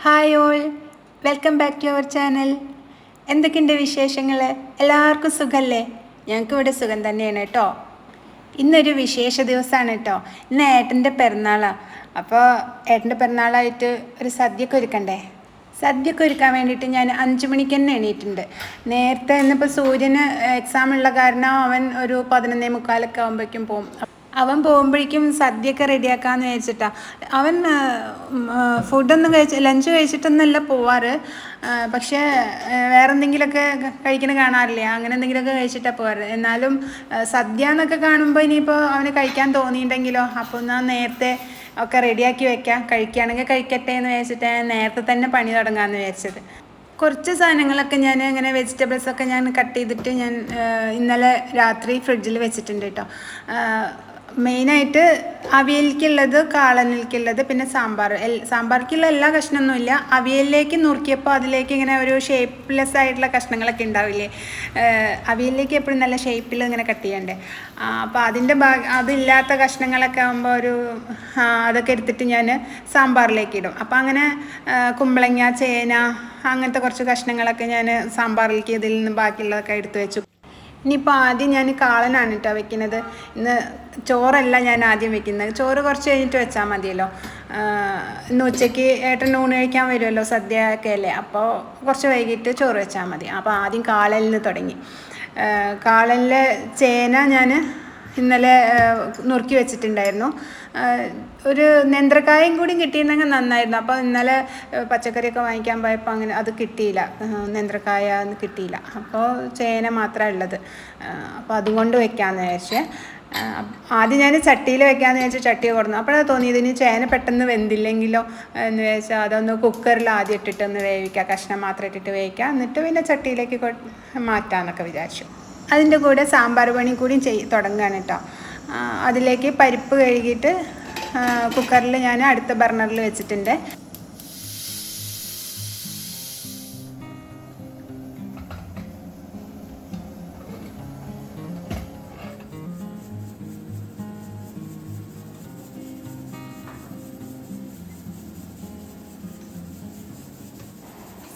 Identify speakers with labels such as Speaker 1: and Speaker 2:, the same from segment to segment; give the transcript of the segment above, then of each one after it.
Speaker 1: Hi all. Welcome back to our channel. എന്തൊക്കെയുണ്ട് വിശേഷങ്ങൾ എല്ലാവർക്കും സുഖമല്ലേ ഞങ്ങൾക്ക് ഇവിടെ സുഖം തന്നെയാണ് കേട്ടോ ഇന്നൊരു വിശേഷ ദിവസമാണ് കേട്ടോ ഇന്ന് ഏട്ടന്റെ പിറന്നാളാണ് അപ്പോൾ ഏട്ടന്റെ പിറന്നാളായിട്ട് ഒരു സദ്യയൊക്കെ ഒരുക്കണ്ടേ? സദ്യയൊക്കെ ഒരുക്കാൻ വേണ്ടിയിട്ട് ഞാൻ അഞ്ച് മണിക്ക് തന്നെ എണീറ്റുണ്ട് നേരത്തെ ഇന്നിപ്പോൾ സൂര്യന് എക്സാം ഉള്ള കാരണം അവൻ ഒരു പതിനൊന്നേ മുക്കാലൊക്കെ ആകുമ്പോഴേക്കും പോകും അവൻ പോകുമ്പോഴേക്കും സദ്യയൊക്കെ റെഡിയാക്കാമെന്ന് വിചാരിച്ചിട്ടാ. അവൻ ഫുഡൊന്നും കഴിച്ച് ലഞ്ച് കഴിച്ചിട്ടൊന്നുമല്ല പോവാറ്. പക്ഷേ വേറെ എന്തെങ്കിലുമൊക്കെ കഴിക്കണ കാണാറില്ലേ? അങ്ങനെ എന്തെങ്കിലുമൊക്കെ കഴിച്ചിട്ടാണ് പോവാറ്. എന്നാലും സദ്യ എന്നൊക്കെ കാണുമ്പോൾ ഇനിയിപ്പോൾ അവന് കഴിക്കാൻ തോന്നിയിട്ടുണ്ടെങ്കിലോ അപ്പോൾ ഞാൻ നേരത്തെ ഒക്കെ റെഡിയാക്കി വെക്കാം. കഴിക്കുകയാണെങ്കിൽ കഴിക്കട്ടെ എന്ന് വെച്ചിട്ട് നേരത്തെ തന്നെ പണി തുടങ്ങാമെന്ന് വിചാരിച്ചത്. കുറച്ച് സാധനങ്ങളൊക്കെ ഞാൻ ഇങ്ങനെ വെജിറ്റബിൾസൊക്കെ ഞാൻ കട്ട് ചെയ്തിട്ട് ഞാൻ ഇന്നലെ രാത്രി ഫ്രിഡ്ജിൽ വെച്ചിട്ടുണ്ട് കേട്ടോ മെയിനായിട്ട് അവിയലിക്കുള്ളത് കാളനിൽക്കുള്ളത് പിന്നെ സാമ്പാർ. എൽ സാമ്പാർക്കുള്ള എല്ലാ കഷ്ണമൊന്നുമില്ല. അവിയലിലേക്ക് നുറുക്കിയപ്പോൾ അതിലേക്ക് ഇങ്ങനെ ഒരു ഷേപ്പ്ലെസ് ആയിട്ടുള്ള കഷ്ണങ്ങളൊക്കെ ഉണ്ടാവില്ലേ? അവിയലിലേക്ക് എപ്പോഴും നല്ല ഷേപ്പിൽ ഇങ്ങനെ കട്ട് ചെയ്യണ്ടേ. അപ്പോൾ അതിന്റെ ഭാഗ അതില്ലാത്ത കഷ്ണങ്ങളൊക്കെ ആകുമ്പോൾ ഒരു അതൊക്കെ എടുത്തിട്ട് ഞാൻ സാമ്പാറിലേക്ക് ഇടും. അപ്പോൾ അങ്ങനെ കുമ്പളങ്ങ ചേന അങ്ങനത്തെ കുറച്ച് കഷ്ണങ്ങളൊക്കെ ഞാൻ സാമ്പാറിലേക്ക് ഇതിൽ നിന്ന് ബാക്കിയുള്ളതൊക്കെ എടുത്തു വെച്ചു. ഇനിയിപ്പോൾ ആദ്യം ഞാൻ കാളനാണ് കേട്ടോ വെക്കുന്നത്. ഇന്ന് ചോറല്ല ഞാൻ ആദ്യം വെക്കുന്നത്. ചോറ് കുറച്ച് കഴിഞ്ഞിട്ട് വെച്ചാൽ മതിയല്ലോ. ഇന്ന് ഉച്ചയ്ക്ക് ഏട്ടൻ ഊണ് കഴിക്കാൻ വരുമല്ലോ സദ്യ ഒക്കെ അല്ലേ? അപ്പോൾ കുറച്ച് വൈകിട്ട് ചോറ് വെച്ചാൽ മതി. അപ്പോൾ ആദ്യം കാളലിൽ തുടങ്ങി. കാളലിലെ ചേന ഞാൻ ഇന്നലെ നുറുക്കി വെച്ചിട്ടുണ്ടായിരുന്നു. ഒരു നേന്ത്രക്കായും കൂടി കിട്ടിയിരുന്നെങ്കിൽ നന്നായിരുന്നു. അപ്പോൾ ഇന്നലെ പച്ചക്കറിയൊക്കെ വാങ്ങിക്കാൻ പോയപ്പോൾ അങ്ങനെ അത് കിട്ടിയില്ല. നെന്ത്രക്കായ കിട്ടിയില്ല. അപ്പോൾ ചേന മാത്രമേ ഉള്ളത്. അപ്പോൾ അതുകൊണ്ട് വെക്കാമെന്ന് വിചാരിച്ചേ. ആദ്യം ഞാൻ ചട്ടിയിൽ വെക്കാമെന്ന് ചോദിച്ചാൽ ചട്ടി കൊടുന്നു. അപ്പോഴാണ് തോന്നിയത് ഇനി ചേന പെട്ടെന്ന് വെന്തില്ലെങ്കിലോ എന്ന് വിചാരിച്ചാൽ അതൊന്ന് കുക്കറിൽ ആദ്യം ഇട്ടിട്ടൊന്ന് വേവിക്കുക കഷ്ണം മാത്രം ഇട്ടിട്ട് വേവിക്കുക എന്നിട്ട് പിന്നെ ചട്ടിയിലേക്ക് മാറ്റാമെന്നൊക്കെ വിചാരിച്ചു. അതിന്റെ കൂടെ സാമ്പാർ പണി കൂടി ചെയ് തുടങ്ങുകയാണ് കേട്ടോ. അതിലേക്ക് പരിപ്പ് കഴുകിയിട്ട് കുക്കറിൽ ഞാൻ അടുത്ത ബർണറിൽ വെച്ചിട്ടുണ്ട്.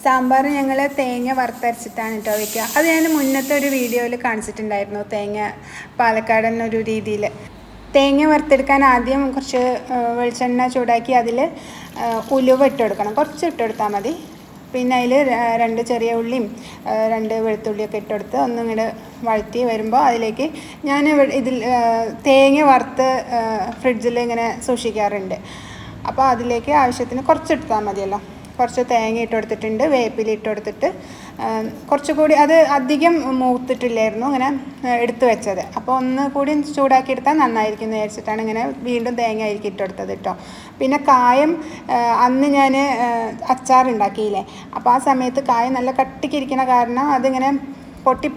Speaker 1: സാമ്പാർ ഞങ്ങൾ തേങ്ങ വറുത്തരച്ചിട്ടാണ് കേട്ടോ വയ്ക്കുക അത് ഞാൻ മുന്നത്തെ ഒരു വീഡിയോയിൽ കാണിച്ചിട്ടുണ്ടായിരുന്നു തേങ്ങ പാലക്കാടൻ ഒരു രീതിയിൽ തേങ്ങ വറുത്തെടുക്കാൻ ആദ്യം കുറച്ച് വെളിച്ചെണ്ണ ചൂടാക്കി അതിൽ ഉലുവ ഇട്ട് കൊടുക്കണം. കുറച്ച് ഇട്ട് കൊടുത്താൽ മതി. പിന്നെ അതിൽ രണ്ട് ചെറിയ ഉള്ളിയും രണ്ട് വെളുത്തുള്ളിയൊക്കെ ഇട്ടെടുത്ത് ഒന്നും ഇങ്ങോട്ട് വഴറ്റി വരുമ്പോൾ അതിലേക്ക് ഞാൻ ഇതിൽ തേങ്ങ വറുത്ത് ഫ്രിഡ്ജിൽ ഇങ്ങനെ സൂക്ഷിക്കാറുണ്ട്. അപ്പോൾ അതിലേക്ക് ആവശ്യത്തിന് കുറച്ച് എടുത്താൽ മതിയല്ലോ. കുറച്ച് തേങ്ങ ഇട്ട് കൊടുത്തിട്ടുണ്ട് വേപ്പില ഇട്ട് കൊടുത്തിട്ട് കുറച്ചുകൂടി അത് അധികം മൂത്തിട്ടില്ലായിരുന്നു ഇങ്ങനെ എടുത്തു വെച്ചത്. അപ്പോൾ ഒന്ന് കൂടി ചൂടാക്കി എടുത്താൽ നന്നായിരിക്കും എന്ന് വിചാരിച്ചിട്ടാണ് ഇങ്ങനെ വീണ്ടും തേങ്ങ ആയിരിക്കും ഇട്ട് കൊടുത്തത് കേട്ടോ പിന്നെ കായം അന്ന് ഞാൻ അച്ചാർ ഉണ്ടാക്കിയില്ലേ അപ്പോൾ ആ സമയത്ത് കായം നല്ല കട്ടിക്കിരിക്കണ കാരണം അതിങ്ങനെ പൊട്ടി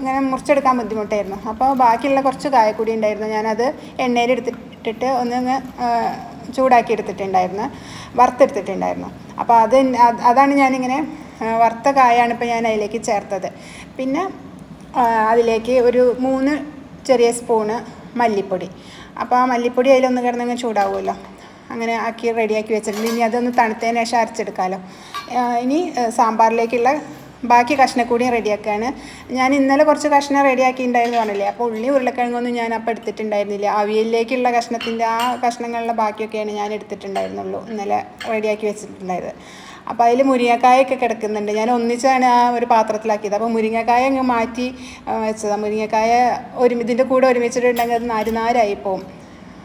Speaker 1: ഇങ്ങനെ മുറിച്ചെടുക്കാൻ ബുദ്ധിമുട്ടായിരുന്നു. അപ്പോൾ ബാക്കിയുള്ള കുറച്ച് കായക്കൂടി ഉണ്ടായിരുന്നു. ഞാനത് എണ്ണയിൽ എടുത്തിട്ടിട്ട് ഒന്ന് ചൂടാക്കി എടുത്തിട്ടുണ്ടായിരുന്നു വറുത്തെടുത്തിട്ടുണ്ടായിരുന്നു. അപ്പോൾ അത് അത് അതാണ് ഞാനിങ്ങനെ വറുത്ത കായാണ് ഇപ്പോൾ ഞാൻ അതിലേക്ക് ചേർത്തത്. പിന്നെ അതിലേക്ക് ഒരു മൂന്ന് ചെറിയ സ്പൂണ് മല്ലിപ്പൊടി. അപ്പോൾ ആ മല്ലിപ്പൊടി അതിലൊന്ന് കിടന്നങ്ങ് ചൂടാവുമല്ലോ. അങ്ങനെ ആക്കി റെഡിയാക്കി വെച്ചിട്ടുണ്ട്. ഇനി അതൊന്ന് തണുത്തതിന് ശേഷം അരച്ചെടുക്കാമല്ലോ. ഇനി സാമ്പാറിലേക്കുള്ള ബാക്കി കഷ്ണം കഷ്ണക്കൂടിയും റെഡിയാക്കുകയാണ് ഞാൻ ഇന്നലെ കുറച്ച് കഷ്ണം റെഡിയാക്കിയിട്ടുണ്ടായിരുന്നു പറഞ്ഞില്ലേ? അപ്പോൾ ഉള്ളി ഉരുളക്കിഴങ്ങൊന്നും ഞാൻ അപ്പോൾ എടുത്തിട്ടുണ്ടായിരുന്നില്ല. അവിയലിലേക്കുള്ള കഷ്ണത്തിന്റെ ആ കഷ്ണങ്ങളുടെ ബാക്കിയൊക്കെയാണ് ഞാൻ എടുത്തിട്ടുണ്ടായിരുന്നുള്ളൂ ഇന്നലെ റെഡിയാക്കി വെച്ചിട്ടുണ്ടായത്. അപ്പോൾ അതിൽ മുരിങ്ങക്കായൊക്കെ കിടക്കുന്നുണ്ട്. ഞാൻ ഒന്നിച്ചാണ് ആ ഒരു പാത്രത്തിലാക്കിയത്. അപ്പോൾ മുരിങ്ങക്കായ അങ്ങ് മാറ്റി വെച്ചതാണ് മുരിങ്ങക്കായ ഒരു ഇതിന്റെ കൂടെ ഒരുമിച്ചിട്ടുണ്ടെങ്കിൽ അത് നാല് നാരായി പോവും.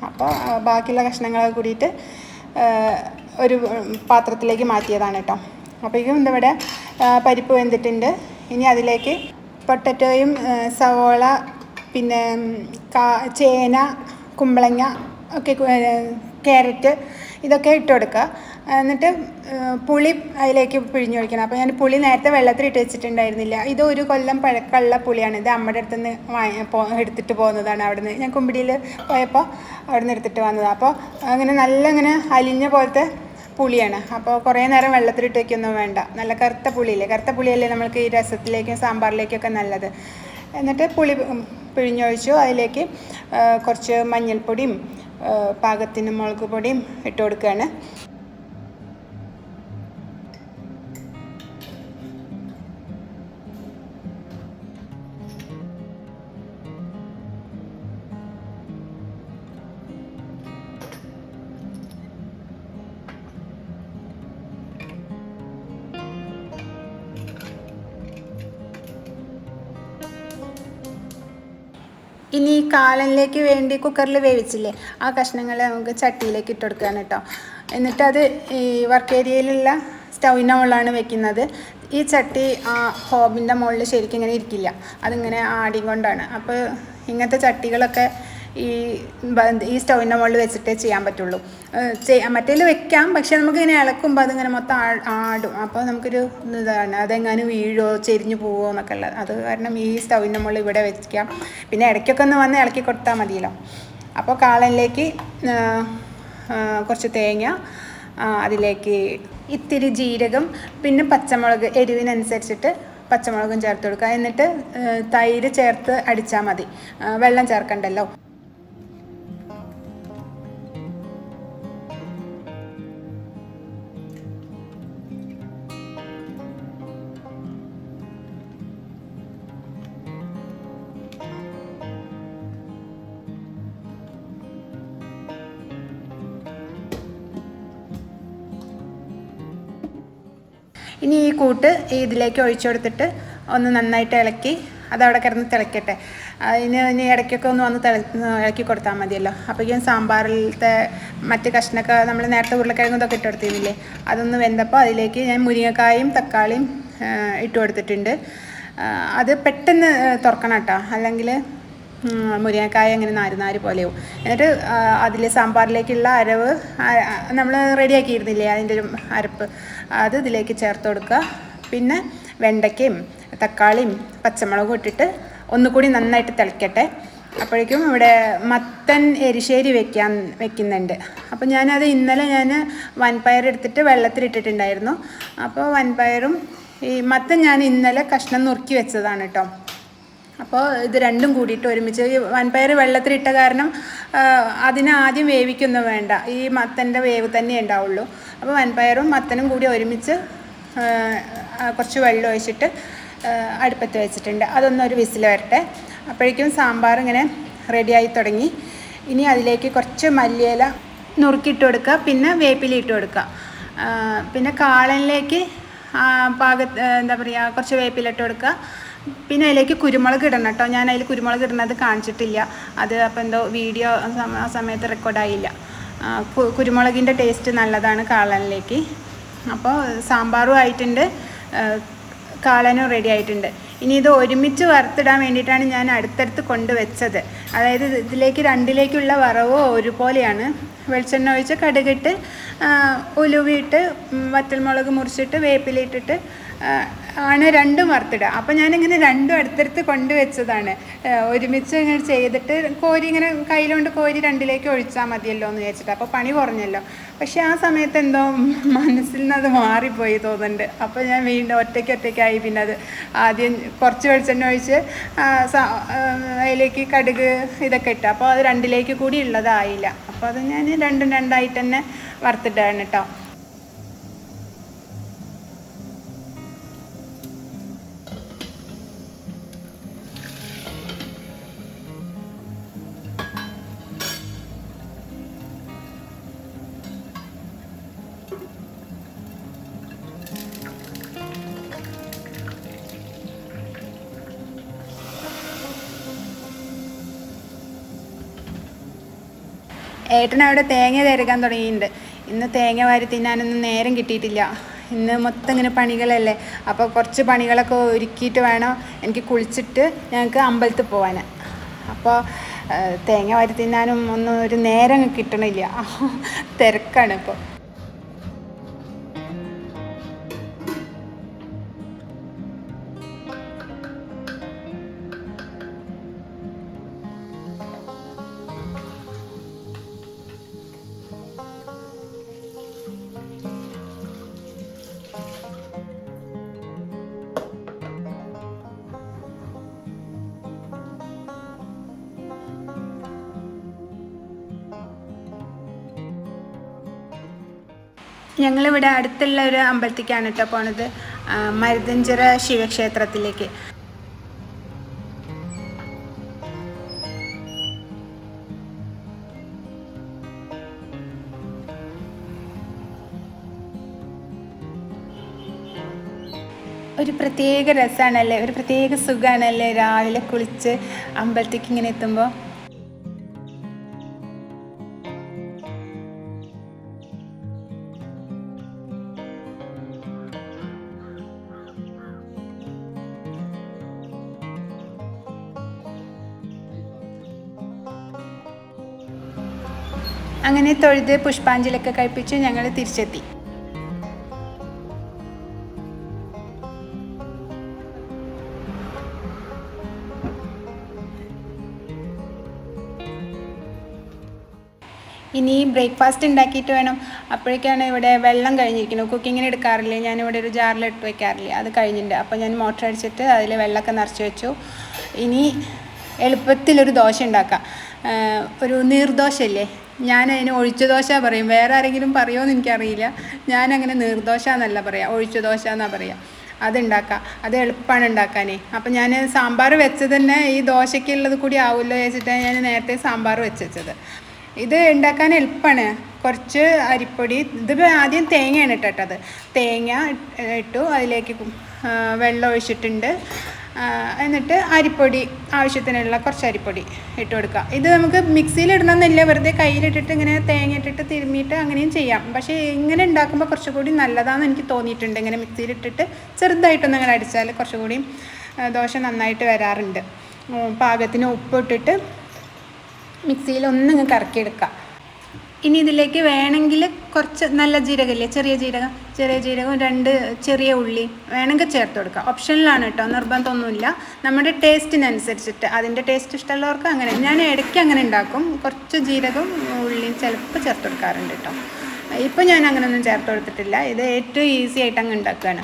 Speaker 1: അപ്പോൾ ബാക്കിയുള്ള കഷ്ണങ്ങളൊക്കെ കൂടിയിട്ട് ഒരു പാത്രത്തിലേക്ക് മാറ്റിയതാണ് കേട്ടോ. അപ്പോഴേക്കും ഇവിടെ പരിപ്പ് വെന്തിട്ടുണ്ട്. ഇനി അതിലേക്ക് പൊട്ടറ്റോയും സവോള പിന്നെ കാ ചേന കുമ്പളങ്ങ ഒക്കെ ക്യാരറ്റ് ഇതൊക്കെ ഇട്ട് കൊടുക്കുക. എന്നിട്ട് പുളി അതിലേക്ക് പിഴിഞ്ഞു പിഴിഞ്ഞൊഴിക്കണം അപ്പോൾ ഞാൻ പുളി നേരത്തെ വെള്ളത്തിൽ ഇട്ട് വെച്ചിട്ടുണ്ടായിരുന്നില്ല. ഇത് ഒരു കൊല്ലം പഴക്കമുള്ള പുളിയാണ്. ഇത് അമ്മയുടെ അടുത്ത് നിന്ന് വാങ്ങി എടുത്തിട്ട് പോകുന്നതാണ് അവിടുന്ന്. ഞാൻ കുമ്പിടിയിൽ പോയപ്പോൾ നിന്ന് എടുത്തിട്ട് വന്നത് അപ്പോൾ അങ്ങനെ നല്ല ഇങ്ങനെ അലിഞ്ഞ പോലത്തെ പുളിയാണ്. അപ്പോൾ കുറേ നേരം വെള്ളത്തിലിട്ടേക്കൊന്നും വേണ്ട. നല്ല കറുത്ത പുളിയില്ലേ? കറുത്ത പുളിയല്ലേ നമ്മൾക്ക് ഈ രസത്തിലേക്കും സാമ്പാറിലേക്കൊക്കെ നല്ലത്. എന്നിട്ട് പുളി പിഴിഞ്ഞൊഴിച്ചു. അതിലേക്ക് കുറച്ച് മഞ്ഞൾപ്പൊടിയും പാകത്തിന് മുളക് പൊടിയും ഇട്ട് കൊടുക്കുകയാണ് കാലനിലേക്ക് വേണ്ടി കുക്കറിൽ വേവിച്ചില്ലേ? ആ കഷ്ണങ്ങൾ നമുക്ക് ചട്ടിയിലേക്ക് ഇട്ട് കൊടുക്കുകയാണ് കേട്ടോ. എന്നിട്ടത് ഈ വർക്ക് ഏരിയയിലുള്ള സ്റ്റൗവിന്റെ മുകളിലാണ് വെക്കുന്നത്. ഈ ചട്ടി ആ ഹോബിന്റെ മുകളിൽ ശരിക്കും ഇങ്ങനെ ഇരിക്കില്ല. അതിങ്ങനെ ആടിക്കൊണ്ടാണ് അപ്പോൾ ഇങ്ങനത്തെ ചട്ടികളൊക്കെ ഈ ഈ സ്റ്റൗവിന്റെ മുകളിൽ വെച്ചിട്ടേ ചെയ്യാൻ പറ്റുള്ളൂ. ചെയ്യാം മറ്റേതിൽ വെക്കാം പക്ഷേ നമുക്കിങ്ങനെ ഇളക്കുമ്പോൾ അതിങ്ങനെ മൊത്തം ആടും. അപ്പോൾ നമുക്കൊരു ഇതാണ് അതെങ്ങാനും വീഴോ ചെരിഞ്ഞു പോവോ എന്നൊക്കെ ഉള്ളത് അത് കാരണം ഈ സ്റ്റൗവിന്റെ മുകളിൽ ഇവിടെ വെക്കാം. പിന്നെ ഇടയ്ക്കൊക്കെ ഒന്ന് വന്ന് ഇളക്കി കൊടുത്താൽ മതിയല്ലോ. അപ്പോൾ കാളനിലേക്ക് കുറച്ച് തേങ്ങ അതിലേക്ക് ഇത്തിരി ജീരകം പിന്നെ പച്ചമുളക് എരിവിനനുസരിച്ചിട്ട് പച്ചമുളകും ചേർത്ത് കൊടുക്കുക. എന്നിട്ട് തൈര് ചേർത്ത് അടിച്ചാൽ മതി. വെള്ളം ചേർക്കണ്ടല്ലോ. ഇനി ഈ കൂട്ട് ഇതിലേക്ക് ഒഴിച്ചു കൊടുത്തിട്ട് ഒന്ന് നന്നായിട്ട് ഇളക്കി അതവിടെ കിടന്ന് തിളക്കട്ടെ. അതിന് ഇനി ഇടയ്ക്കൊക്കെ ഒന്ന് വന്ന് തിള ഇളക്കി കൊടുത്താൽ മതിയല്ലോ. അപ്പോഴേക്കും സാമ്പാറിലത്തെ മറ്റ് കഷ്ണമൊക്കെ നമ്മൾ നേരത്തെ ഉരുളക്കിഴങ്ങും ഇതൊക്കെ ഇട്ട് കൊടുത്തിരുന്നില്ലേ? അതൊന്ന് വെന്തപ്പോൾ അതിലേക്ക് ഞാൻ മുരിങ്ങക്കായും തക്കാളിയും ഇട്ട് കൊടുത്തിട്ടുണ്ട്. അത് പെട്ടെന്ന് തുറക്കണം കേട്ടോ. അല്ലെങ്കിൽ മുരിങ്ങക്കായ അങ്ങനെ നാര് നാര് പോലെയാവും. എന്നിട്ട് അതിൽ സാമ്പാറിലേക്കുള്ള അരവ് നമ്മൾ റെഡിയാക്കിയിരുന്നില്ലേ അതിന്റെ ഒരു അരപ്പ്? അത് ഇതിലേക്ക് ചേർത്ത് കൊടുക്കുക. പിന്നെ വെണ്ടയ്ക്കയും തക്കാളിയും പച്ചമുളകും ഇട്ടിട്ട് ഒന്നുകൂടി നന്നായിട്ട് തിളക്കട്ടെ. അപ്പോഴേക്കും ഇവിടെ മത്തൻ എരിശ്ശേരി വെക്കാൻ വെക്കുന്നുണ്ട്. അപ്പോൾ ഞാനത് ഇന്നലെ ഞാൻ വൻപയർ എടുത്തിട്ട് വെള്ളത്തിലിട്ടിട്ടുണ്ടായിരുന്നു അപ്പോൾ വൻപയറും ഈ മത്തൻ ഞാൻ ഇന്നലെ കഷ്ണം നുറുക്കി വെച്ചതാണ് കേട്ടോ. അപ്പോൾ ഇത് രണ്ടും കൂടിയിട്ട് ഒരുമിച്ച് ഈ വൻപയർ വെള്ളത്തിലിട്ട കാരണം അതിനെ ആദ്യം വേവിക്കൊന്നും വേണ്ട. ഈ മത്തന്റെ വേവ് തന്നെ ഉണ്ടാവുള്ളൂ. അപ്പോൾ വൻപയറും മത്തനും കൂടി ഒരുമിച്ച് കുറച്ച് വെള്ളം ഒഴിച്ചിട്ട് അടുപ്പത്ത് വെച്ചിട്ടുണ്ട്. അതൊന്നൊരു വിസിൽ വരട്ടെ. അപ്പോഴേക്കും സാമ്പാർ ഇങ്ങനെ റെഡിയായി തുടങ്ങി. ഇനി അതിലേക്ക് കുറച്ച് മല്ലിയില നുറുക്കിയിട്ട് കൊടുക്കുക. പിന്നെ വേപ്പിലിട്ട് കൊടുക്കുക. പിന്നെ കാളനിലേക്ക് പാക എന്താ പറയുക കുറച്ച് വേപ്പിലിട്ട് കൊടുക്കുക. പിന്നെ അതിലേക്ക് കുരുമുളക് ഇടണം കേട്ടോ. ഞാൻ അതിൽ കുരുമുളക് ഇടുന്നത് കാണിച്ചിട്ടില്ല. അത് അപ്പോൾ എന്തോ വീഡിയോ ആ സമയത്ത് റെക്കോർഡായില്ല കുരുമുളകിന്റെ ടേസ്റ്റ് നല്ലതാണ് കാളനിലേക്ക്. അപ്പോൾ സാമ്പാറും ആയിട്ടുണ്ട്. കാളനും റെഡി ആയിട്ടുണ്ട്. ഇനി ഇത് ഒരുമിച്ച് വറുത്തിടാൻ വേണ്ടിയിട്ടാണ് ഞാൻ അടുത്തടുത്ത് കൊണ്ടുവച്ചത്. അതായത് ഇതിലേക്ക് രണ്ടിലേക്കുള്ള വറവോ ഒരുപോലെയാണ്. വെളിച്ചെണ്ണ ഒഴിച്ച് കടുകിട്ട് ഉലുവിയിട്ട് വറ്റൽമുളക് മുറിച്ചിട്ട് വേപ്പിലിട്ടിട്ട് ആണ് രണ്ടും വറുത്തിടുക. അപ്പോൾ ഞാനിങ്ങനെ രണ്ടും അടുത്തടുത്ത് കൊണ്ടുവച്ചതാണ്. ഒരുമിച്ച് ഇങ്ങനെ ചെയ്തിട്ട് കോരി ഇങ്ങനെ കയ്യിലുകൊണ്ട് കോരി രണ്ടിലേക്ക് ഒഴിച്ചാൽ മതിയല്ലോ എന്ന് വിചാരിച്ചിട്ട്. അപ്പോൾ പണി കുറഞ്ഞല്ലോ. പക്ഷേ ആ സമയത്ത് എന്തോ മനസ്സിൽ നിന്ന് അത് മാറിപ്പോയി തോന്നുന്നുണ്ട്. അപ്പോൾ ഞാൻ വീണ്ടും ഒറ്റയ്ക്ക് ഒറ്റയ്ക്കായി പിന്നെ അത് ആദ്യം കുറച്ച് വെളിച്ചെണ്ണ ഒഴിച്ച് അതിലേക്ക് കടുക് ഇതൊക്കെ ഇട്ട്. അപ്പോൾ അത് രണ്ടിലേക്ക് കൂടി ഉള്ളതായില്ല. അപ്പോൾ അത് ഞാൻ രണ്ടും രണ്ടായിട്ട് തന്നെ വറുത്തിട്ടാണ് കേട്ടോ. ഏട്ടൻ അവിടെ തേങ്ങ തിരക്കാൻ തുടങ്ങിയിട്ടുണ്ട്. ഇന്ന് തേങ്ങ വാരി തിന്നാനൊന്നും നേരം കിട്ടിയിട്ടില്ല. ഇന്ന് മൊത്തം ഇങ്ങനെ പണികളല്ലേ. അപ്പോൾ കുറച്ച് പണികളൊക്കെ ഒരുക്കിയിട്ട് വേണം എനിക്ക് കുളിച്ചിട്ട് ഞങ്ങൾക്ക് അമ്പലത്തിൽ പോകാൻ അപ്പോൾ തേങ്ങ വാരി തിന്നാനും ഒന്നും ഒരു നേരം കിട്ടണില്ല. തിരക്കാണ് ഇപ്പോൾ ഞങ്ങളിവിടെ അടുത്തുള്ള ഒരു അമ്പലത്തിലേക്കാണ് കേട്ടോ പോണത്. മരുതഞ്ചിറ ശിവക്ഷേത്രത്തിലേക്ക്. ഒരു പ്രത്യേക രസമാണല്ലേ ഒരു പ്രത്യേക സുഖമാണല്ലേ രാവിലെ കുളിച്ച് അമ്പലത്തേക്ക് ഇങ്ങനെ എത്തുമ്പോൾ അങ്ങനെ തൊഴുത് പുഷ്പാഞ്ജലിയൊക്കെ കഴിപ്പിച്ച് ഞങ്ങൾ തിരിച്ചെത്തി. ഇനി ബ്രേക്ക്ഫാസ്റ്റ് ഉണ്ടാക്കിയിട്ട് വേണം. അപ്പോഴേക്കാണ് ഇവിടെ വെള്ളം കഴിഞ്ഞിരിക്കുന്നത്. കുക്കിങ്ങിന് എടുക്കാറില്ലേ? ഞാനിവിടെ ഒരു ജാറിൽ ഇട്ട് വയ്ക്കാറില്ലേ അത് കഴിഞ്ഞിട്ടുണ്ട്. അപ്പോൾ ഞാൻ മോട്ടർ അടിച്ചിട്ട് അതിൽ വെള്ളമൊക്കെ നിറച്ച് വെച്ചു. ഇനി എളുപ്പത്തിലൊരു ദോശ ഉണ്ടാക്കാം. ഒരു നീർദോശയില്ലേ ഞാൻ അതിന് ഒഴിച്ചു ദോശ പറയും. വേറെ ആരെങ്കിലും പറയുമോ എന്ന് എനിക്കറിയില്ല. ഞാനങ്ങനെ നീർദോശ എന്നല്ല പറയാം. ഒഴിച്ചു ദോശ എന്നാണ് പറയുക അതുണ്ടാക്കുക അത് എളുപ്പമാണ് ഉണ്ടാക്കാനേ. അപ്പം ഞാൻ സാമ്പാർ വെച്ചത് തന്നെ ഈ ദോശയ്ക്കുള്ളത് കൂടി ആവുമല്ലോ വെച്ചിട്ടാണ് ഞാൻ നേരത്തെ സാമ്പാർ വെച്ചത് ഇത് ഉണ്ടാക്കാൻ എളുപ്പമാണ് കുറച്ച് അരിപ്പൊടി ഇത് ആദ്യം തേങ്ങയാണ് ഇട്ടിട്ടത്. തേങ്ങ ഇട്ട്. അതിലേക്ക് വെള്ളം ഒഴിച്ചിട്ടുണ്ട്. എന്നിട്ട് അരിപ്പൊടി ആവശ്യത്തിനുള്ള കുറച്ച് അരിപ്പൊടി ഇട്ട് കൊടുക്കുക. ഇത് നമുക്ക് മിക്സിയിൽ ഇടണമെന്നില്ല. വെറുതെ കയ്യിലിട്ടിട്ട് ഇങ്ങനെ തേങ്ങ ഇട്ടിട്ട് തിരുമ്മിയിട്ട് അങ്ങനെയും ചെയ്യാം. പക്ഷേ ഇങ്ങനെ ഉണ്ടാക്കുമ്പോൾ കുറച്ചുകൂടി നല്ലതാണെന്ന് എനിക്ക് തോന്നിയിട്ടുണ്ട്. ഇങ്ങനെ മിക്സിയിൽ ഇട്ടിട്ട് ചെറുതായിട്ടൊന്ന് അങ്ങനെ അടിച്ചാൽ കുറച്ചുകൂടി ദോശ നന്നായിട്ട് വരാറുണ്ട്. പാകത്തിന് പാകത്തിന് ഉപ്പിട്ടിട്ട് മിക്സിയിൽ ഒന്നിങ്ങ് കറക്കിയെടുക്കുക. ഇനി ഇതിലേക്ക് വേണമെങ്കിൽ കുറച്ച് നല്ല ജീരകമില്ലേ? ചെറിയ ജീരകം ചെറിയ ജീരകം രണ്ട് ചെറിയ ഉള്ളി വേണമെങ്കിൽ ചേർത്ത് കൊടുക്കുക ഓപ്ഷനിലാണ് കേട്ടോ നിർബന്ധമൊന്നുമില്ല. നമ്മുടെ ടേസ്റ്റിനനുസരിച്ചിട്ട്. അതിന്റെ ടേസ്റ്റ് ഇഷ്ടമുള്ളവർക്ക് അങ്ങനെ. ഞാൻ ഇടയ്ക്ക് അങ്ങനെ ഉണ്ടാക്കും. കുറച്ച് ജീരകം ഉള്ളിയും ചിലപ്പോൾ ചേർത്ത് കൊടുക്കാറുണ്ട് കേട്ടോ ഇപ്പം ഞാൻ അങ്ങനെയൊന്നും ചേർത്ത് കൊടുത്തിട്ടില്ല. ഇത് ഏറ്റവും ഈസി ആയിട്ട് അങ്ങ് ഉണ്ടാക്കുകയാണ്.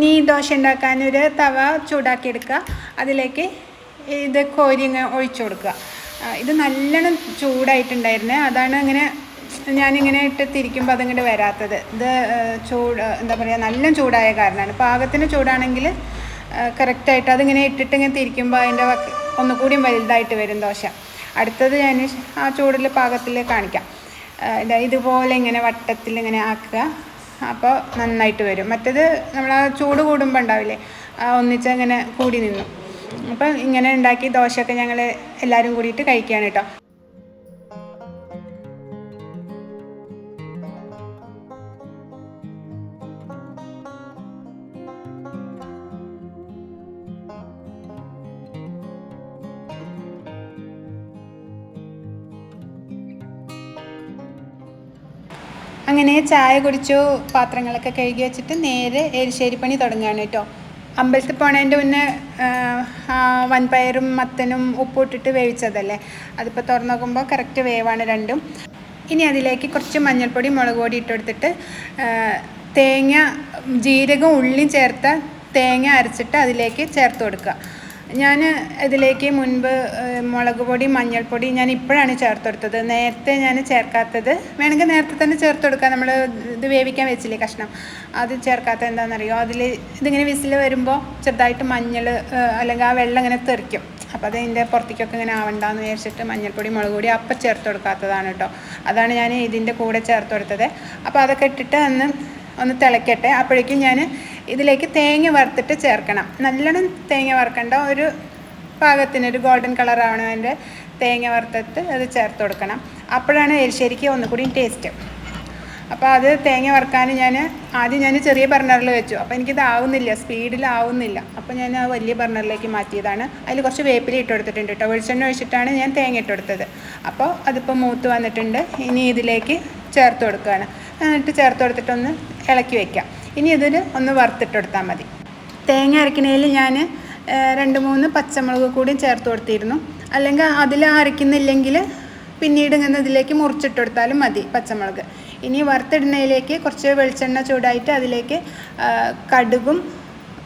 Speaker 1: ഇനി ദോശ ഉണ്ടാക്കാൻ ഒരു തവ ചൂടാക്കി എടുക്കുക അതിലേക്ക് ഇത് കോരി ഇങ്ങനെ ഒഴിച്ചു കൊടുക്കുക. ഇത് നല്ലോണം ചൂടായിട്ടുണ്ടായിരുന്നു. അതാണ് അങ്ങനെ ഞാനിങ്ങനെ ഇട്ട് തിരിക്കുമ്പോൾ അതിങ്ങോട്ട് വരാത്തത്. ഇത് ചൂട് എന്താ പറയുക നല്ല ചൂടായ കാരണമാണ്. പാകത്തിന് ചൂടാണെങ്കിൽ കറക്റ്റായിട്ട് അതിങ്ങനെ ഇട്ടിട്ട് ഇങ്ങനെ തിരിക്കുമ്പോൾ അതിന്റെ ഒന്നുകൂടിയും വലുതായിട്ട് വരും ദോശ. അടുത്തത് ഞാൻ ആ ചൂടിൽ പാകത്തിൽ കാണിക്കാം. ഇതാ ഇതുപോലെ ഇങ്ങനെ വട്ടത്തിൽ ഇങ്ങനെ ആക്കുക. അപ്പോൾ നന്നായിട്ട് വരും. മറ്റേത് നമ്മൾ ആ ചൂട് കൂടുമ്പോൾ ഉണ്ടാവില്ലേ ഒന്നിച്ച് അങ്ങനെ കൂടി നിന്നു. അപ്പം ഇങ്ങനെ ഉണ്ടാക്കി ദോശയൊക്കെ ഞങ്ങൾ എല്ലാവരും കൂടിയിട്ട് കഴിക്കുകയാണ് കേട്ടോ. അങ്ങനെ ചായ കുടിച്ചു പാത്രങ്ങളൊക്കെ കഴുകി വെച്ചിട്ട് നേരെ എരിശ്ശേരി പണി തുടങ്ങുകയാണ് കേട്ടോ. അമ്പലത്തിൽ പോണതിന്റെ മുന്നേ വൻപയറും മത്തനും ഉപ്പിട്ടിട്ട് വേവിച്ചതല്ലേ. അതിപ്പോൾ തുറന്നു നോക്കുമ്പോൾ കറക്റ്റ് വേവാണ് രണ്ടും. ഇനി അതിലേക്ക് കുറച്ച് മഞ്ഞൾപ്പൊടി മുളക് പൊടി ഇട്ടെടുത്തിട്ട് തേങ്ങ ജീരകം ഉള്ളിയും ചേർത്ത തേങ്ങ അരച്ചിട്ട് അതിലേക്ക് ചേർത്ത് കൊടുക്കുക. ഞാൻ ഇതിലേക്ക് മുൻപ് മുളക് പൊടി മഞ്ഞൾപ്പൊടി ഞാൻ ഇപ്പോഴാണ് ചേർത്ത് കൊടുത്തത് നേരത്തെ ഞാൻ ചേർക്കാത്തത് വേണമെങ്കിൽ നേരത്തെ തന്നെ ചേർത്ത് കൊടുക്കാം നമ്മൾ ഇത് വേവിക്കാൻ വെച്ചില്ലേ കഷ്ണം. അത് ചേർക്കാത്ത എന്താണെന്നറിയോ? അതിൽ ഇതിങ്ങനെ വിസിൽ വരുമ്പോൾ ചെറുതായിട്ട് മഞ്ഞൾ അല്ലെങ്കിൽ ആ വെള്ളം ഇങ്ങനെ തെറിക്കും. അപ്പോൾ അതിന്റെ പുറത്തേക്കൊക്കെ ഇങ്ങനെ ആവണ്ടെന്ന് വിചാരിച്ചിട്ട് മഞ്ഞൾപ്പൊടി മുളക് പൊടി അപ്പം ചേർത്ത് കൊടുക്കാത്തതാണ് കേട്ടോ. അതാണ് ഞാൻ ഇതിന്റെ കൂടെ ചേർത്ത് കൊടുത്തത് അപ്പോൾ അതൊക്കെ ഇട്ടിട്ട് ഒന്ന് ഒന്ന് തിളയ്ക്കട്ടെ അപ്പോഴേക്കും ഞാൻ ഇതിലേക്ക് തേങ്ങ വറുത്തിട്ട് ചേർക്കണം. നല്ലോണം തേങ്ങ വറുക്കണ്ട. ഒരു പാകത്തിന് ഒരു ഗോൾഡൻ കളർ ആവണം അതിന്റെ തേങ്ങ വറുത്തിട്ട് അത് ചേർത്ത് കൊടുക്കണം. അപ്പോഴാണ് എരിശ്ശേരിക്ക് ഒന്നുകൂടി ടേസ്റ്റ് അപ്പോൾ അത് തേങ്ങ വറുക്കാൻ ഞാൻ ആദ്യം ഞാൻ ചെറിയ ബർണറിൽ വെച്ചു. അപ്പോൾ എനിക്കിത് ആവുന്നില്ല. സ്പീഡിലാവുന്നില്ല അപ്പോൾ ഞാൻ ആ വലിയ ബർണറിലേക്ക് മാറ്റിയതാണ്. അതിൽ കുറച്ച് വേപ്പില ഇട്ട് കൊടുത്തിട്ടുണ്ട് കേട്ടോ വെളിച്ചെണ്ണ ഒഴിച്ചിട്ടാണ് ഞാൻ തേങ്ങ ഇട്ട് കൊടുത്തത്. അപ്പോൾ അതിപ്പോൾ മൂത്ത് വന്നിട്ടുണ്ട്. ഇനി ഇതിലേക്ക് ചേർത്ത് കൊടുക്കുകയാണ് എന്നിട്ട് ചേർത്ത് കൊടുത്തിട്ടൊന്ന് ഇളക്കി വയ്ക്കാം ഇനി ഇതിൽ ഒന്ന് വറുത്തിട്ട് കൊടുത്താൽ മതി. തേങ്ങ അരക്കണേൽ ഞാൻ രണ്ട് മൂന്ന് പച്ചമുളക് കൂടി ചേർത്ത് കൊടുത്തിരുന്നു. അല്ലെങ്കിൽ അതിൽ അരയ്ക്കുന്നില്ലെങ്കിൽ പിന്നീട് ഇങ്ങനെ ഇതിലേക്ക് മുറിച്ചിട്ട് കൊടുത്താലും മതി പച്ചമുളക്. ഇനി വറുത്തിടുന്നതിലേക്ക് കുറച്ച് വെളിച്ചെണ്ണ ചൂടായിട്ട് അതിലേക്ക് കടുകും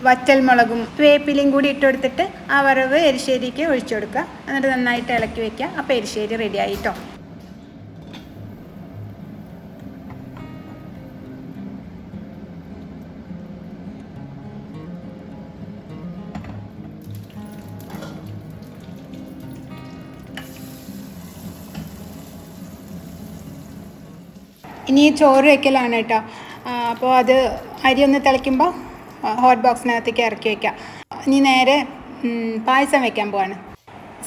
Speaker 1: വറ്റൽമുളകും വേപ്പിലയും കൂടി ഇട്ട് കൊടുത്തിട്ട് ആ വറവ് എരിശ്ശേരിക്ക് ഒഴിച്ചു കൊടുക്കുക. എന്നിട്ട് നന്നായിട്ട് ഇളക്കി വയ്ക്കുക അപ്പോൾ എരിശ്ശേരി റെഡി ആയിട്ടോ? ഇനി ചോറ് വെക്കലാണ് കേട്ടോ. അപ്പോൾ അത് അരി ഒന്ന് തിളയ്ക്കുമ്പോൾ ഹോട്ട് ബോക്സിനകത്തേക്ക് ഇറക്കി വയ്ക്കാം ഇനി നേരെ പായസം വെക്കാൻ പോവാണ്.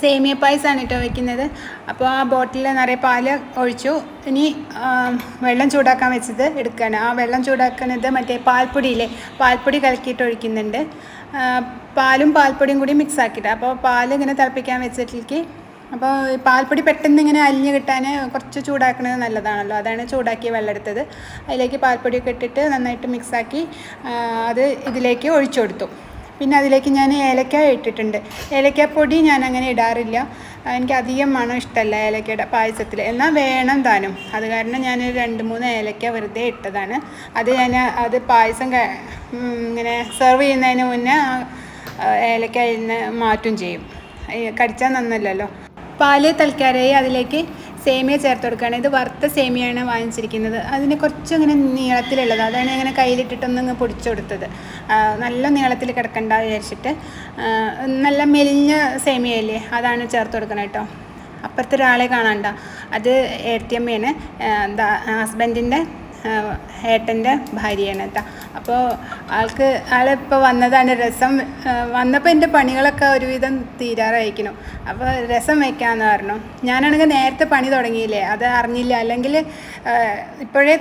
Speaker 1: സേമിയ പായസമാണ് കേട്ടോ വെക്കുന്നത്. അപ്പോൾ ആ ബോട്ടിൽ നിറയെ പാൽ ഒഴിച്ചു. ഇനി വെള്ളം ചൂടാക്കാൻ വെച്ചത് എടുക്കുകയാണ്. ആ വെള്ളം ചൂടാക്കുന്നത് മറ്റേ പാൽപ്പൊടിയില്ലേ പാൽപ്പൊടി കലക്കിയിട്ട് ഒഴിക്കുന്നുണ്ട്. പാലും പാൽപ്പൊടിയും കൂടി മിക്സ് ആക്കിയിട്ട്. അപ്പോൾ പാൽ ഇങ്ങനെ തിളപ്പിക്കാൻ വെച്ചിട്ടിലേക്ക് അപ്പോൾ ഈ പാൽപ്പൊടി പെട്ടെന്ന് ഇങ്ങനെ അലിഞ്ഞ് കിട്ടാൻ കുറച്ച് ചൂടാക്കുന്നത് നല്ലതാണല്ലോ. അതാണ് ചൂടാക്കി വെള്ളം എടുത്തത്. അതിലേക്ക് പാൽപ്പൊടിയൊക്കെ ഇട്ടിട്ട് നന്നായിട്ട് മിക്സാക്കി അത് ഇതിലേക്ക് ഒഴിച്ചു കൊടുത്തു. പിന്നെ അതിലേക്ക് ഞാൻ ഏലക്ക ഇട്ടിട്ടുണ്ട്. ഏലക്കാപ്പൊടി ഞാൻ അങ്ങനെ ഇടാറില്ല. എനിക്ക് അധികം മണം ഇഷ്ടമല്ല ഏലക്കയുടെ പായസത്തിൽ. എന്നാൽ വേണം താനും. അത് കാരണം ഞാൻ രണ്ട് മൂന്ന് ഏലക്ക വെറുതെ ഇട്ടതാണ്. അത് ഞാൻ അത് പായസം ഇങ്ങനെ സെർവ് ചെയ്യുന്നതിന് മുന്നേ ഏലക്ക ഇന്ന് മാറ്റും ചെയ്യും. കടിച്ചാൽ നന്നല്ലല്ലോ. പാൽ തൽക്കാരായി അതിലേക്ക് സേമിയ ചേർത്ത് കൊടുക്കുകയാണ്. ഇത് വറുത്ത സേമിയാണ് വാങ്ങിച്ചിരിക്കുന്നത്. അതിന് കുറച്ച് ഇങ്ങനെ നീളത്തിലുള്ളത്. അതാണ് ഇങ്ങനെ കയ്യിലിട്ടിട്ടൊന്ന് ഇങ്ങ് പൊടിച്ചു കൊടുത്തത്. നല്ല നീളത്തിൽ കിടക്കണ്ട വിചാരിച്ചിട്ട്. നല്ല മെലിഞ്ഞ സേമിയല്ലേ അതാണ് ചേർത്ത് കൊടുക്കണം കേട്ടോ അപ്പുറത്തെ ഒരാളെ കാണണ്ട. അത് ഏർത്തിയമ്മയാണ് എന്താ ഹസ്ബൻഡിന്റെ ഏട്ടന്റെ ഭാര്യയാണ് കേട്ടോ അപ്പോൾ ആൾക്ക് ആളിപ്പോൾ വന്നതാണ് രസം വന്നപ്പോൾ എന്റെ പണികളൊക്കെ ഒരുവിധം തീരാറായിരിക്കണം അപ്പോൾ രസം വയ്ക്കാമെന്ന് പറഞ്ഞു. ഞാനാണെങ്കിൽ നേരത്തെ പണി തുടങ്ങിയില്ലേ? അത് അറിഞ്ഞില്ല. അല്ലെങ്കിൽ ഇപ്പോഴേ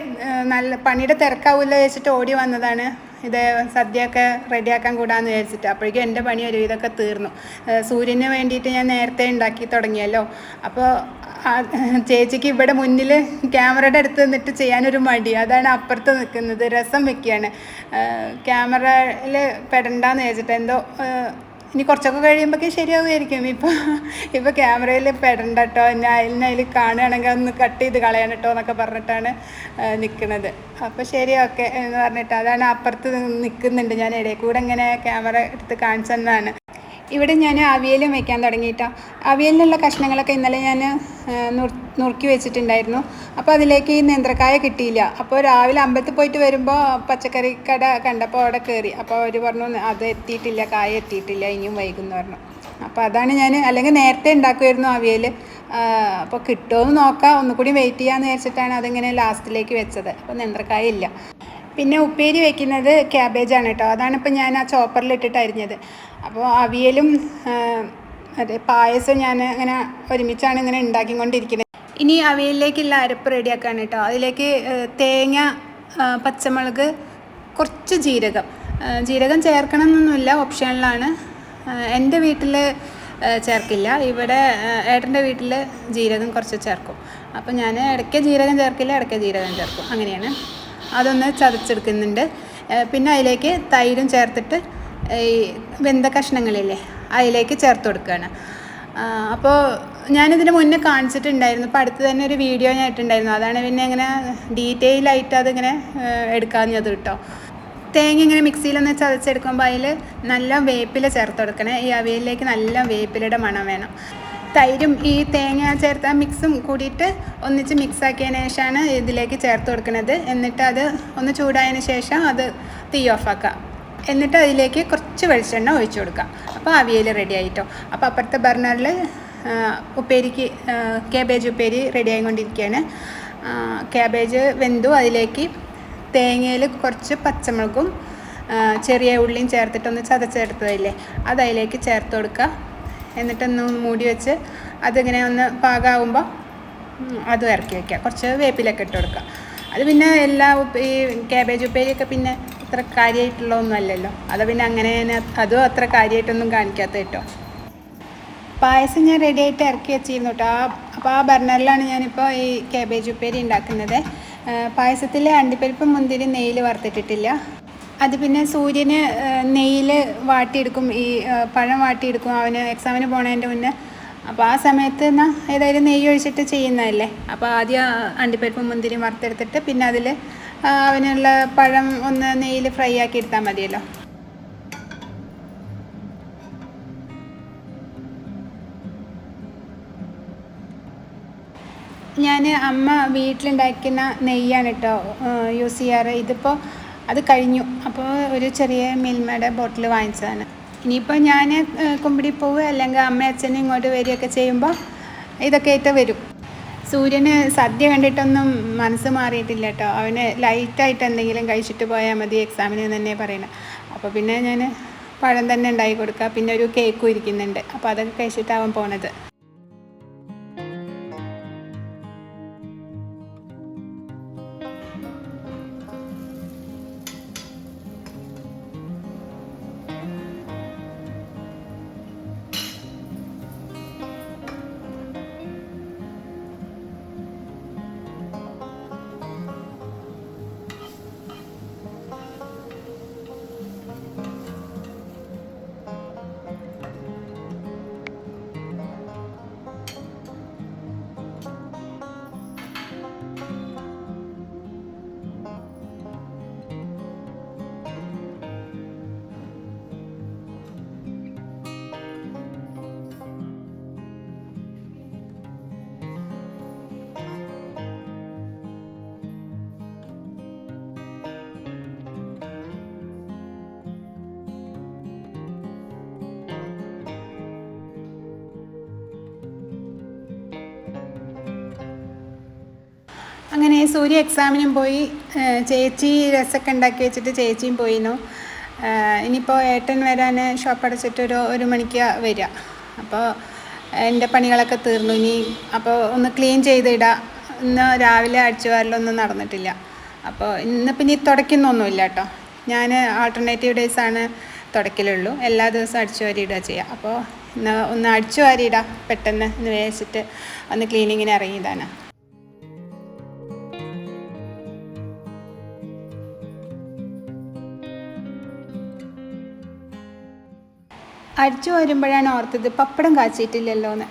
Speaker 1: നല്ല പണിയുടെ തിരക്കാവില്ല വെച്ചിട്ട് ഓടി വന്നതാണ്. ഇത് സദ്യയൊക്കെ റെഡിയാക്കാൻ കൂടാന്ന് വിചാരിച്ചിട്ട്. അപ്പോഴേക്കും എന്റെ പണി ഒരു ഇതൊക്കെ തീർന്നു. സൂര്യന് വേണ്ടിയിട്ട് ഞാൻ നേരത്തെ ഉണ്ടാക്കി തുടങ്ങിയല്ലോ. അപ്പോൾ ചേച്ചിക്ക് ഇവിടെ മുന്നിൽ ക്യാമറയുടെ അടുത്ത് നിന്നിട്ട് ചെയ്യാനൊരു മടി. അതാണ് അപ്പുറത്ത് നിൽക്കുന്നത്. രസം വെക്കുകയാണ്. ക്യാമറയിൽ പെടണ്ടെന്ന് വെച്ചിട്ട് എന്തോ ഇനി കുറച്ചൊക്കെ കഴിയുമ്പോഴേക്കും ശരിയാവുമായിരിക്കും. ഇപ്പോൾ ഇപ്പോൾ ക്യാമറയിൽ പെടണ്ട കേട്ടോ ഞാൻ അതിന് അതിൽ കാണുകയാണെങ്കിൽ ഒന്ന് കട്ട് ചെയ്ത് കളയണം കേട്ടോ എന്നൊക്കെ പറഞ്ഞിട്ടാണ് നിൽക്കുന്നത് അപ്പോൾ ശരി ഓക്കെ എന്ന് പറഞ്ഞിട്ട് അതാണ് അപ്പുറത്ത് നിൽക്കുന്നുണ്ട് ഞാൻ ഇടയിൽ കൂടെ ഇങ്ങനെ ക്യാമറ എടുത്ത് കാണിച്ചു തന്നതാണ് ഇവിടെ ഞാൻ അവിയലും വയ്ക്കാൻ തുടങ്ങിയിട്ടോ. അവിയലിനുള്ള കഷ്ണങ്ങളൊക്കെ ഇന്നലെ ഞാൻ നുറുക്കി വെച്ചിട്ടുണ്ടായിരുന്നു. അപ്പോൾ അതിലേക്ക് ഈ നേന്ത്രക്കായ കിട്ടിയില്ല. അപ്പോൾ രാവിലെ അമ്പലത്തിൽ പോയിട്ട് വരുമ്പോൾ പച്ചക്കറി കട കണ്ടപ്പോൾ അവിടെ കയറി അപ്പോൾ അവർ പറഞ്ഞു അത് എത്തിയിട്ടില്ല കായ എത്തിയിട്ടില്ല ഇനിയും വൈകുന്നു പറഞ്ഞു. അപ്പോൾ അതാണ് ഞാൻ അല്ലെങ്കിൽ നേരത്തെ ഉണ്ടാക്കുമായിരുന്നു അവിയൽ. അപ്പോൾ കിട്ടുമോ നോക്കാം. ഒന്നുകൂടി വെയിറ്റ് ചെയ്യാമെന്ന് വിചാരിച്ചിട്ടാണ് അതിങ്ങനെ ലാസ്റ്റിലേക്ക് വെച്ചത്. അപ്പോൾ നേന്ത്രക്കായ ഇല്ല. പിന്നെ ഉപ്പേരി വെക്കുന്നത് ക്യാബേജാണ് കേട്ടോ. അതാണ് ഇപ്പോൾ ഞാൻ ആ ചോപ്പറിൽ ഇട്ടിട്ട് അരിഞ്ഞത്. അപ്പോൾ അവിയലും അതെ പായസം ഞാൻ അങ്ങനെ ഒരുമിച്ചാണ് ഇങ്ങനെ ഉണ്ടാക്കിക്കൊണ്ടിരിക്കുന്നത്. ഇനി അവിയലിലേക്കുള്ള അരപ്പ് റെഡിയാക്കാണ് കേട്ടോ. അതിലേക്ക് തേങ്ങ പച്ചമുളക് കുറച്ച് ജീരകം. ജീരകം ചേർക്കണം എന്നൊന്നുമില്ല ഓപ്ഷനിലാണ് എന്റെ വീട്ടിൽ ചേർക്കില്ല. ഇവിടെ ഏട്ടന്റെ വീട്ടിൽ ജീരകം കുറച്ച് ചേർക്കും. അപ്പോൾ ഞാൻ ഇടയ്ക്ക് ജീരകം ചേർക്കില്ല ഇടയ്ക്ക് ജീരകം ചേർക്കും. അങ്ങനെയാണ്. അതൊന്ന് ചതച്ചെടുക്കുന്നുണ്ട്. പിന്നെ അതിലേക്ക് തൈരും ചേർത്തിട്ട് ഈ വെന്ത കഷ്ണങ്ങളില്ലേ അതിലേക്ക് ചേർത്ത് കൊടുക്കുകയാണ് അപ്പോൾ ഞാനിതിന് മുന്നേ കാണിച്ചിട്ടുണ്ടായിരുന്നു. അപ്പോൾ അടുത്ത് തന്നെ ഒരു വീഡിയോ ഞാൻ ഇട്ടുണ്ടായിരുന്നു അതാണ് പിന്നെ ഇങ്ങനെ ഡീറ്റെയിൽ ആയിട്ട് അതിങ്ങനെ എടുക്കാഞ്ഞത് കേട്ടോ തേങ്ങ ഇങ്ങനെ മിക്സിയിലൊന്ന് ചതച്ചെടുക്കുമ്പോൾ അതിൽ നല്ല വേപ്പില ചേർത്ത് കൊടുക്കണേ. ഈ അവിയലിലേക്ക് നല്ല വേപ്പിലയുടെ മണം വേണം. തൈരും ഈ തേങ്ങ ചേർത്ത മിക്സും കൂടിയിട്ട് ഒന്നിച്ച് മിക്സ് ആക്കിയതിന് ശേഷമാണ് ഇതിലേക്ക് ചേർത്ത് കൊടുക്കുന്നത് എന്നിട്ട് അത് ഒന്ന് ചൂടായതിന് ശേഷം അത് തീ ഓഫാക്കുക എന്നിട്ട് അതിലേക്ക് കുറച്ച് വെളിച്ചെണ്ണ ഒഴിച്ചു കൊടുക്കാം. അപ്പോൾ അവിയൽ റെഡി ആയിട്ടോ. അപ്പോൾ അപ്പുറത്തെ ബർണറിൽ ഉപ്പേരിക്ക് കാബേജ് ഉപ്പേരി റെഡി ആയിക്കൊണ്ടിരിക്കുകയാണ്. കാബേജ് വെന്തു. അതിലേക്ക് തേങ്ങയിൽ കുറച്ച് പച്ചമുളകും ചെറിയ ഉള്ളിയും ചേർത്തിട്ടൊന്ന് ചതച്ചെടുത്തതല്ലേ അത് അതിലേക്ക് ചേർത്ത് കൊടുക്കുക. എന്നിട്ടൊന്ന് മൂടി വെച്ച് അതിങ്ങനെ ഒന്ന് പാകമാകുമ്പോൾ അത് ഇറക്കി വയ്ക്കുക കുറച്ച് വേപ്പിലൊക്കെ ഇട്ട് കൊടുക്കുക. അത് പിന്നെ എല്ലാ ഈ ക്യാബേജ് ഉപ്പേരിയൊക്കെ പിന്നെ അത്ര കാര്യമായിട്ടുള്ള അല്ലല്ലോ അത് പിന്നെ അങ്ങനെ തന്നെ അതും അത്ര കാര്യമായിട്ടൊന്നും കാണിക്കാത്ത കേട്ടോ. പായസം ഞാൻ റെഡി ആയിട്ട് ഇറക്കി വെച്ചിരുന്നു കേട്ടോ ആ അപ്പോൾ ആ ബർണറിലാണ് ഞാനിപ്പോൾ ഈ കാബേജ് ഉപ്പേരി ഉണ്ടാക്കുന്നത്. പായസത്തിൽ അണ്ടിപ്പരിപ്പ് മുന്തിരി നെയ്യിൽ വറുത്തിട്ടിട്ടില്ല. അത് പിന്നെ സൂര്യന് നെയ്യിൽ വാട്ടിയെടുക്കും. ഈ പഴം വാട്ടിയെടുക്കും അവന് എക്സാമിന് പോണതിന്റെ മുന്നേ. അപ്പോൾ ആ സമയത്ത് എന്നാൽ ഏതായാലും നെയ്യ് ഒഴിച്ചിട്ട് ചെയ്യുന്നതല്ലേ. അപ്പോൾ ആദ്യം അണ്ടിപ്പരിപ്പ് മുന്തിരി വറുത്തെടുത്തിട്ട് പിന്നെ അതിൽ അവനുള്ള പഴം ഒന്ന് നെയ്യിൽ ഫ്രൈ ആക്കി എടുത്താൽ മതിയല്ലോ. ഞാൻ അമ്മ വീട്ടിലുണ്ടാക്കുന്ന നെയ്യാണ് കേട്ടോ യൂസ് ചെയ്യാറ്. ഇതിപ്പോൾ അത് കഴിഞ്ഞു. അപ്പോൾ ഒരു ചെറിയ മിൽമയുടെ ബോട്ടിൽ വാങ്ങിച്ചതാണ്. ഇനിയിപ്പോൾ ഞാൻ കുമ്പിടി പോവുക അല്ലെങ്കിൽ അമ്മ അച്ഛനും ഇങ്ങോട്ട് വരികയൊക്കെ ചെയ്യുമ്പോൾ ഇതൊക്കെ ആയിട്ട് വരും. സൂര്യന് സദ്യ കണ്ടിട്ടൊന്നും മനസ്സ് മാറിയിട്ടില്ല കേട്ടോ അവന് ലൈറ്റായിട്ട് എന്തെങ്കിലും കഴിച്ചിട്ട് പോയാൽ മതി എക്സാമിന് തന്നെ പറയണം. അപ്പോൾ പിന്നെ ഞാൻ പഴം തന്നെ ഉണ്ടാക്കി കൊടുക്കുക പിന്നെ ഒരു കേക്കും ഇരിക്കുന്നുണ്ട്. അപ്പോൾ അതൊക്കെ കഴിച്ചിട്ടാവും പോണത്. സൂര്യ എക്സാമിനും പോയി. ചേച്ചി രസമൊക്കെ ഉണ്ടാക്കി വെച്ചിട്ട് ചേച്ചിയും പോയിരുന്നു ഇനിയിപ്പോൾ ഏട്ടൻ വരാൻ ഷോപ്പ് അടച്ചിട്ട് ഒരു മണിക്ക് വരിക. അപ്പോൾ എന്റെ പണികളൊക്കെ തീർന്നു. ഇനി അപ്പോൾ ഒന്ന് ക്ലീൻ ചെയ്തിടാം. ഇന്ന് രാവിലെ അടിച്ചു നടന്നിട്ടില്ല. അപ്പോൾ ഇന്ന് പിന്നെ തുടയ്ക്കുന്നൊന്നുമില്ല കേട്ടോ. ഞാൻ ആൾട്ടർനേറ്റീവ് ഡേയ്സ് ആണ് തുടയ്ക്കലുള്ളൂ. എല്ലാ ദിവസവും അടിച്ചു വാരി ഇടുക ചെയ്യുക അപ്പോൾ ഇന്ന് ഒന്ന് അടിച്ചു വാരിയിടാം പെട്ടെന്ന് എന്ന് വേച്ചിട്ട് ഒന്ന് ക്ലീനിങ്ങിന് ഇറങ്ങിയതാണ്. അടിച്ചു വരുമ്പോഴാണ് ഓർത്തത് പപ്പടം കാച്ചിട്ടില്ലല്ലോ എന്ന്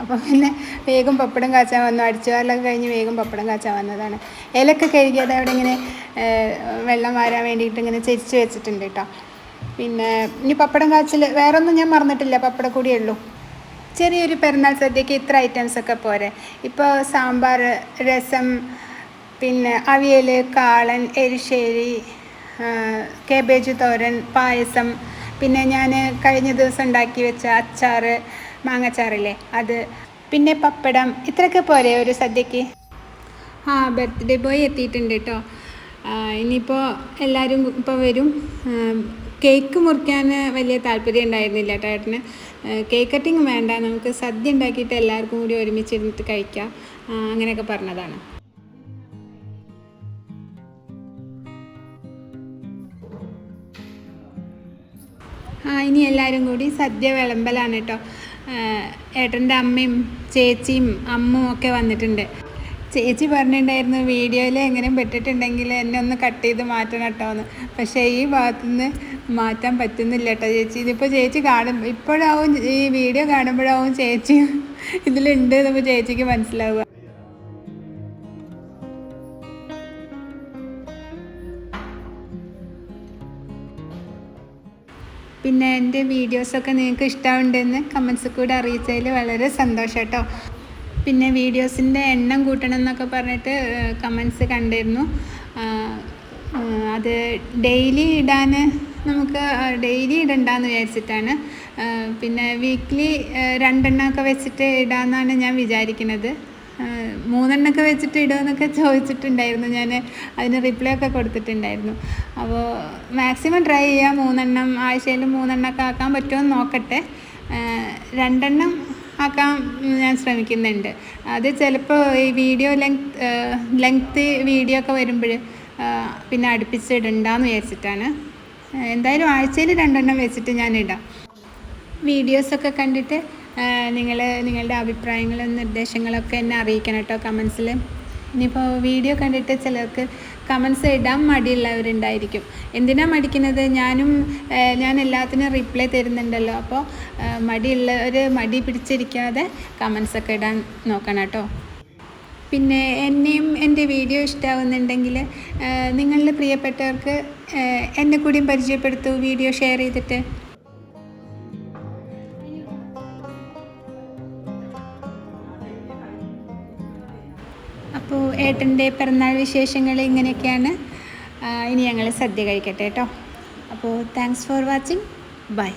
Speaker 1: അപ്പം പിന്നെ വേഗം പപ്പടം കാച്ചാൻ വന്നു. അടിച്ചു വാരലൊക്കെ കഴിഞ്ഞ് വേഗം പപ്പടം കാച്ചാൻ വന്നതാണ്. ഇലയൊക്കെ കഴുകി അത് അവിടെ ഇങ്ങനെ വെള്ളം വാരാൻ വേണ്ടിയിട്ട് ഇങ്ങനെ ചെരിച്ച് വെച്ചിട്ടുണ്ട് കേട്ടോ പിന്നെ ഇനി പപ്പടം കാച്ചിൽ വേറൊന്നും ഞാൻ മറന്നിട്ടില്ല. പപ്പടം കൂടിയേ ഉള്ളൂ. ചെറിയൊരു പെരുന്നാൾ സദ്യക്ക് ഇത്ര ഐറ്റംസൊക്കെ പോരെ. ഇപ്പോൾ സാമ്പാർ രസം പിന്നെ അവിയൽ കാളൻ എരിശ്ശേരി കേബേജ് തോരൻ പായസം പിന്നെ ഞാൻ കഴിഞ്ഞ ദിവസം ഉണ്ടാക്കി വെച്ച അച്ചാർ മാങ്ങച്ചാറില്ലേ അത്. പിന്നെ പപ്പടം ഇത്രയൊക്കെ പോരെ ഒരു സദ്യക്ക്. ആ ബർത്ത്ഡേ ബോയ് എത്തിയിട്ടുണ്ട് കേട്ടോ ഇനിയിപ്പോൾ എല്ലാവരും ഇപ്പോൾ വരും. കേക്ക് മുറിക്കാൻ വലിയ താല്പര്യം ഉണ്ടായിരുന്നില്ല ചേട്ടന് കേക്ക് കട്ടിങ് വേണ്ട നമുക്ക് സദ്യ ഉണ്ടാക്കിയിട്ട് എല്ലാവർക്കും കൂടി ഒരുമിച്ചിരുന്നിട്ട് കഴിക്കാം. അങ്ങനെയൊക്കെ പറഞ്ഞതാണ്. ഇനി എല്ലാവരും കൂടി സദ്യ വിളമ്പലാണ് കേട്ടോ. ഏട്ടന്റെ അമ്മയും ചേച്ചിയും അമ്മും ഒക്കെ വന്നിട്ടുണ്ട്. ചേച്ചി പറഞ്ഞിട്ടുണ്ടായിരുന്നു വീഡിയോയിൽ എങ്ങനെ പെട്ടിട്ടുണ്ടെങ്കിൽ എന്നെ ഒന്ന് കട്ട് ചെയ്ത് മാറ്റണം കേട്ടോ എന്ന്. പക്ഷേ ഈ ഭാഗത്തുനിന്ന് മാറ്റാൻ പറ്റുന്നില്ല കേട്ടോ ചേച്ചി. ഇതിപ്പോൾ ചേച്ചി കാണും ഇപ്പോഴാവും ഈ വീഡിയോ കാണുമ്പോഴാവും ചേച്ചി ഇതിലുണ്ട് എന്നിപ്പോൾ ചേച്ചിക്ക് മനസ്സിലാവുക. പിന്നെ എന്റെ വീഡിയോസൊക്കെ നിങ്ങൾക്ക് ഇഷ്ടമുണ്ടെന്ന് കമൻസിൽ കൂടെ അറിയിച്ചതിൽ വളരെ സന്തോഷം കേട്ടോ പിന്നെ വീഡിയോസിന്റെ എണ്ണം കൂട്ടണം എന്നൊക്കെ പറഞ്ഞിട്ട് കമൻസ് കണ്ടിരുന്നു. അത് ഡെയിലി ഇടാൻ നമുക്ക് ഡെയിലി ഇടണ്ടെന്ന് വിചാരിച്ചിട്ടാണ്. പിന്നെ വീക്ക്ലി രണ്ടെണ്ണമൊക്കെ വെച്ചിട്ട് ഇടാമെന്നാണ് ഞാൻ വിചാരിക്കുന്നത് മൂന്നെണ്ണമൊക്കെ വെച്ചിട്ട് ഇടുമെന്നൊക്കെ ചോദിച്ചിട്ടുണ്ടായിരുന്നു. ഞാൻ അതിന് റിപ്ലൈ ഒക്കെ കൊടുത്തിട്ടുണ്ടായിരുന്നു. അപ്പോൾ മാക്സിമം ട്രൈ ചെയ്യാം മൂന്നെണ്ണം ആഴ്ചയിൽ മൂന്നെണ്ണമൊക്കെ ആക്കാൻ പറ്റുമോ നോക്കട്ടെ. രണ്ടെണ്ണം ആക്കാൻ ഞാൻ ശ്രമിക്കുന്നുണ്ട്. അത് ചിലപ്പോൾ ഈ വീഡിയോ ലെങ്ത് ലെങ്ത് വീഡിയോ ഒക്കെ വരുമ്പോൾ പിന്നെ അടുപ്പിച്ചിടണ്ടെന്ന് വിചാരിച്ചിട്ടാണ്. എന്തായാലും ആഴ്ചയിൽ രണ്ടെണ്ണം വെച്ചിട്ട് ഞാൻ ഇടാം. വീഡിയോസൊക്കെ കണ്ടിട്ട് നിങ്ങൾ നിങ്ങളുടെ അഭിപ്രായങ്ങളും നിർദ്ദേശങ്ങളൊക്കെ എന്നെ അറിയിക്കണം കേട്ടോ കമൻസിൽ. ഇനിയിപ്പോൾ വീഡിയോ കണ്ടിട്ട് ചിലർക്ക് കമൻസ് ഇടാൻ മടിയുള്ളവരുണ്ടായിരിക്കും. എന്തിനാണ് മടിക്കുന്നത്? ഞാനും ഞാൻ എല്ലാത്തിനും റിപ്ലൈ തരുന്നുണ്ടല്ലോ. അപ്പോൾ മടിയുള്ളവർ മടി പിടിച്ചിരിക്കാതെ കമൻസൊക്കെ ഇടാൻ നോക്കണം കേട്ടോ. പിന്നെ എന്നെയും എന്റെ വീഡിയോ ഇഷ്ടമാവുന്നുണ്ടെങ്കിൽ നിങ്ങളുടെ പ്രിയപ്പെട്ടവർക്ക് എന്നെ കൂടിയും പരിചയപ്പെടുത്തൂ വീഡിയോ ഷെയർ ചെയ്തിട്ട്. ഏട്ടന്റെ പിറന്നാൾ വിശേഷങ്ങൾ ഇങ്ങനെയൊക്കെയാണ്. ഇനി ഞങ്ങൾ സദ്യ കഴിക്കട്ടെ കേട്ടോ. അപ്പോൾ താങ്ക്സ് ഫോർ വാച്ചിങ് ബൈ